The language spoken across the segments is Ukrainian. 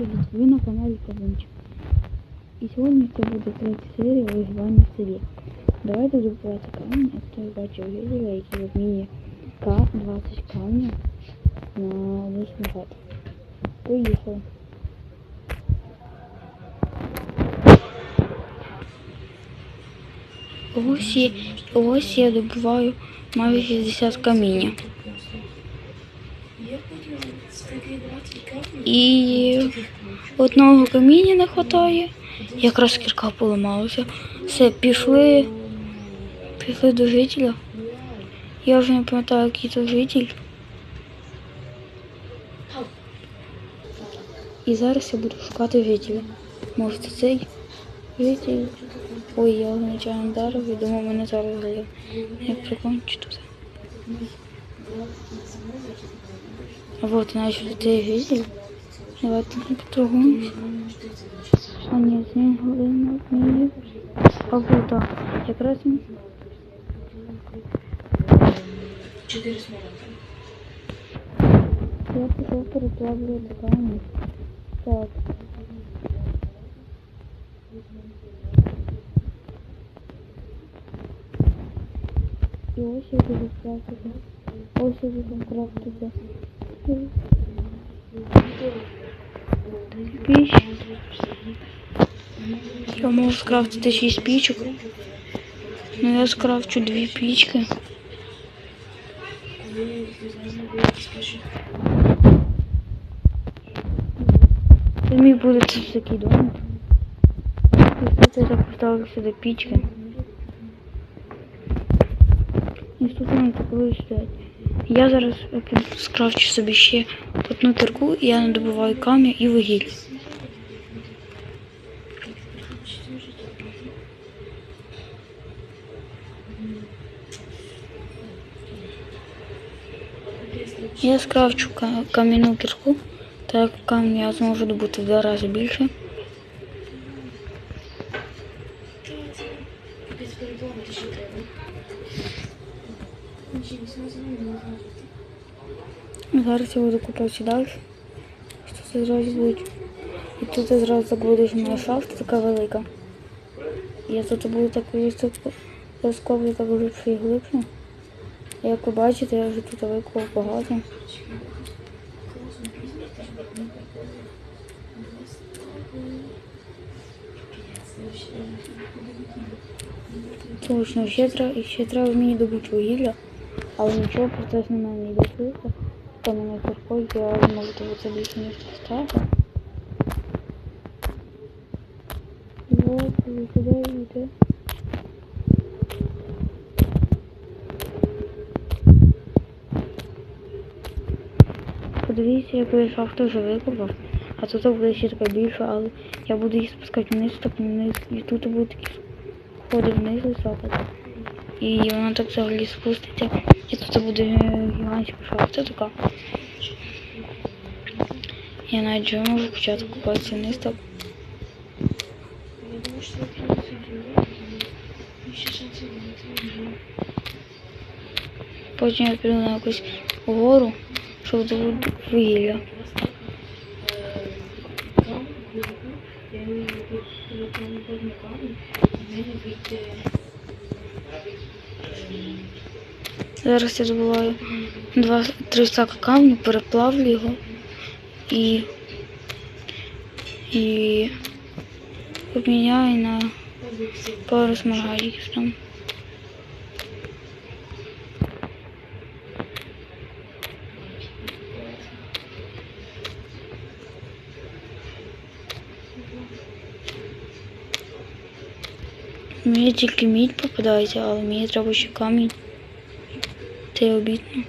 привіт! Ви на каналі Кавунчик. І сьогодні це буде третя серія виживання в селі. Давайте добувати камінь, а хто бачив відео, які обмінює К20 камня на 10 гад. Поїхали. Ось, я- ось я добуваю майже 60 каміння. І одного каміння не вистачає. Якраз кірка поламалася. Все, пішли. Пішли до жителя. Я вже не пам'ятаю, який то житель. І зараз я буду шукати жителя. Може це цей житель. Ой, я нечайно вдарив і думав, мене зараз злив. Як прикончу тут. Вот, значит, цей житель. Давайте поторгуємося. А ні, з ним глина вміє. А вот, так. Якраз він. Чотири смолоти. Я пішов переплавлювати камінь. Так. І ось я буду крафтити. Ось я буду крафтити. Піч. Я можу скрафтити 6 пічок. Ну я скрафчу дві пічки. Це мій буде такий домик. І тут я поставлю сюди пічки. І тут вони так будуть стоять. Я зараз скрафчу собі ще одну кірку, і я надобуваю камінь і вугілля. Я скрафчу ка- кам'яну кірку, так камінь я зможу добути в два рази більше. Без переплавити ще треба. Нічим не можна жити. Зараз я буду купати далі. Що це зразу будуть. І тут зразу буде моя шахта така велика. Я тут буду так розковувати так глибше і глибше. Як ви бачите, я вже тут викопав багато. Точно, ще треба, ще треба мені добути вугілля, але нічого процес на мене не йде мене приходить, я можу тобі більше не поставити. Вот, ви куди йде? Подивіться, я шахту вже викопав. А тут буде ще така більша, але я буду її спускати вниз, так вниз. І тут будуть такі сходи вниз високати. І вона так взагалі спуститься. І тут буде гігантська шахта така. Я навіть вже можу почати купатися вниз так. Я думаю, що це прийдеться діло. Ще шансів не Потім я піду на якусь гору, щоб добути вугілля. Я не кожну камінь, в мене вийде Зараз я добуваю два три стака камню, переплавлю його і, і обміняю на пару смарагдів там. Мені тільки мідь попадається, але мені треба ще камінь. Це обідно.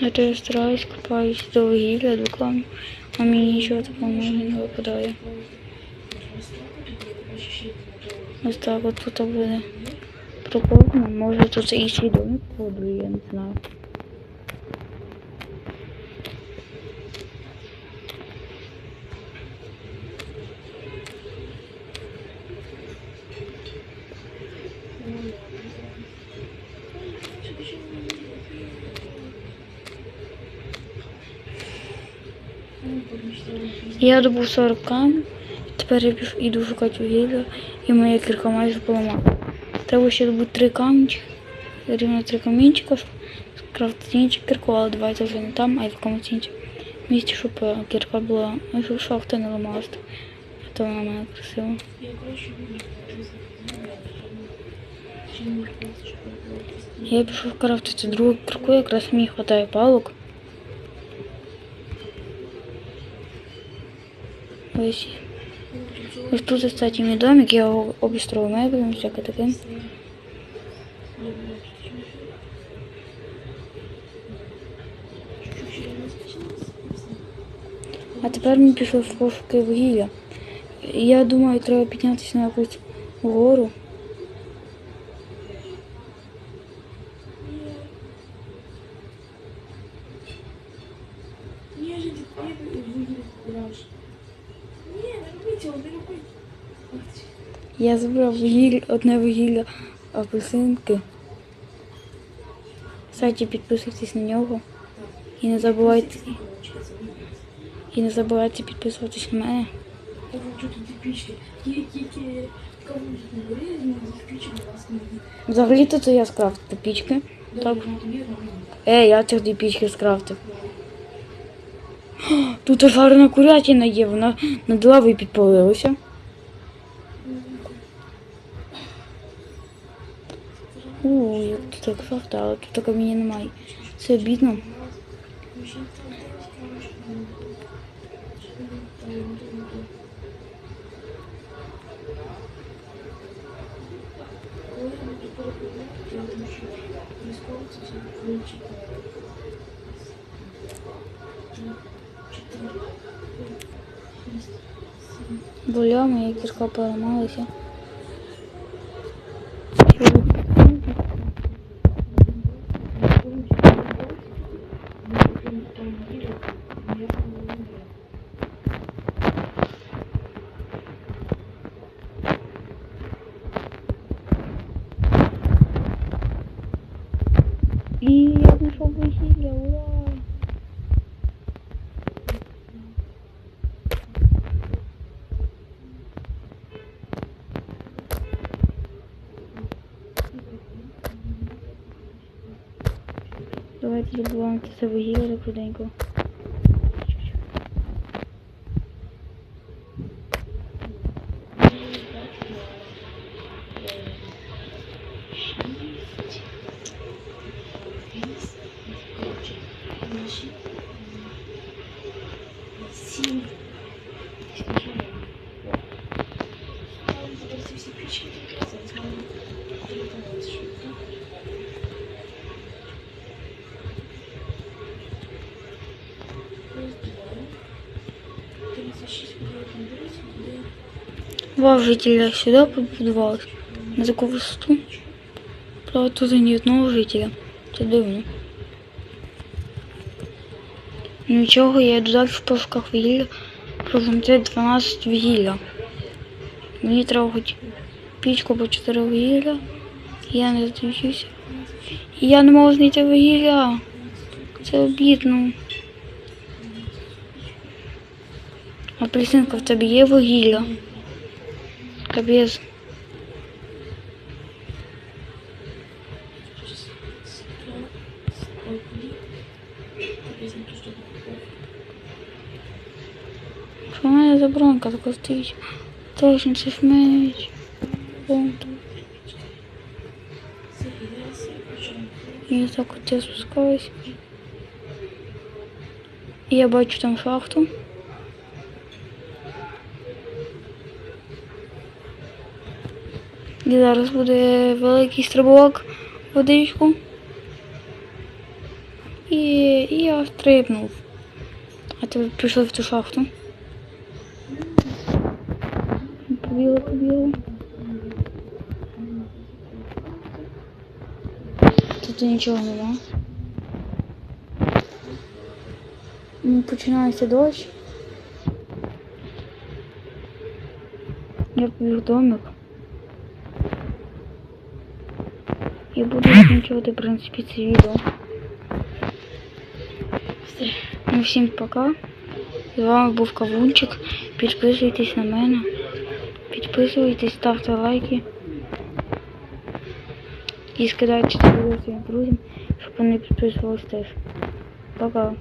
Я то я стараюсь, копаюсь до вугілля, до камню, а мені нічого такого не випадає. Ось так от тут буде прикольно. Може тут і свій домик побудую, я не знаю. Я добув 40 камінь, тепер я іду шукати вугілля, і моя кірка майже поламала. Треба ще добути 3 камінчики, рівно 3 камінчика, скрафтити іншу кірку, але давайте вже не там, а й в якомусь іншому місці, щоб е, кірка була, ну, щоб шахта не ламалась. А то вона мене красива. Я пішов крафтити другу кірку, якраз мені вистачає палок. Ось. Ось тут, кстати, мій домик, я його обістроїв мебелем, всяке таке. А тепер ми пішли в пошуки вугілля. Я думаю, треба піднятися на якусь гору. Я забрав вугілля, одне вугілля апельсинки. Кстати, підписуйтесь на нього. І не забувайте, і не забувайте підписуватись на мене. Взагалі-то це я скрафтив пічки. Так. Е, я цих дві пічки скрафтив. Тут жарена курятина є, вона над лавою підпалилася. У, як тут так але тут каміння немає. Це бідно. Ну, ще там десь, коротше, ну, що там, ну, ну, ну. Коли я буду переповідати, я думаю, що військово це все вивчити. Три, чотири, і шість, сім. Боля, моя кірка поламалася. І я знайшов весілля, ура! Давайте добуваємо це вугілля худенько. Сім. Там Два жителя сюди побудувалися. На таку висоту. Правда, тут ні одного жителя. Це дивно. Нічого, я йду далі в пошуках вугілля. Знайти 12 вугілля. Мені треба хоч пічку по 4 вугілля. Я не здаюся. Я не можу знайти вугілля. Це обідно. Апельсинка, в тебе є вугілля? Капець. Що мене за бронка така стоїть? Ж меч. І я так от я спускаюсь. Я бачу там шахту. І зараз буде великий стрибок в водичку. І, і я стрибнув. А ти пішли в ту шахту. Побігли, побігли. Тут нічого нема. Ну, Починається дощ. Я побіг домик. Я буду закінчувати, в принципі, це відео. Ну, всім пока. З вами був Кавунчик. Підписуйтесь на мене. Підписуйтесь, ставте лайки. І скидайте відео своїм друзям, щоб вони підписувались теж. Пока.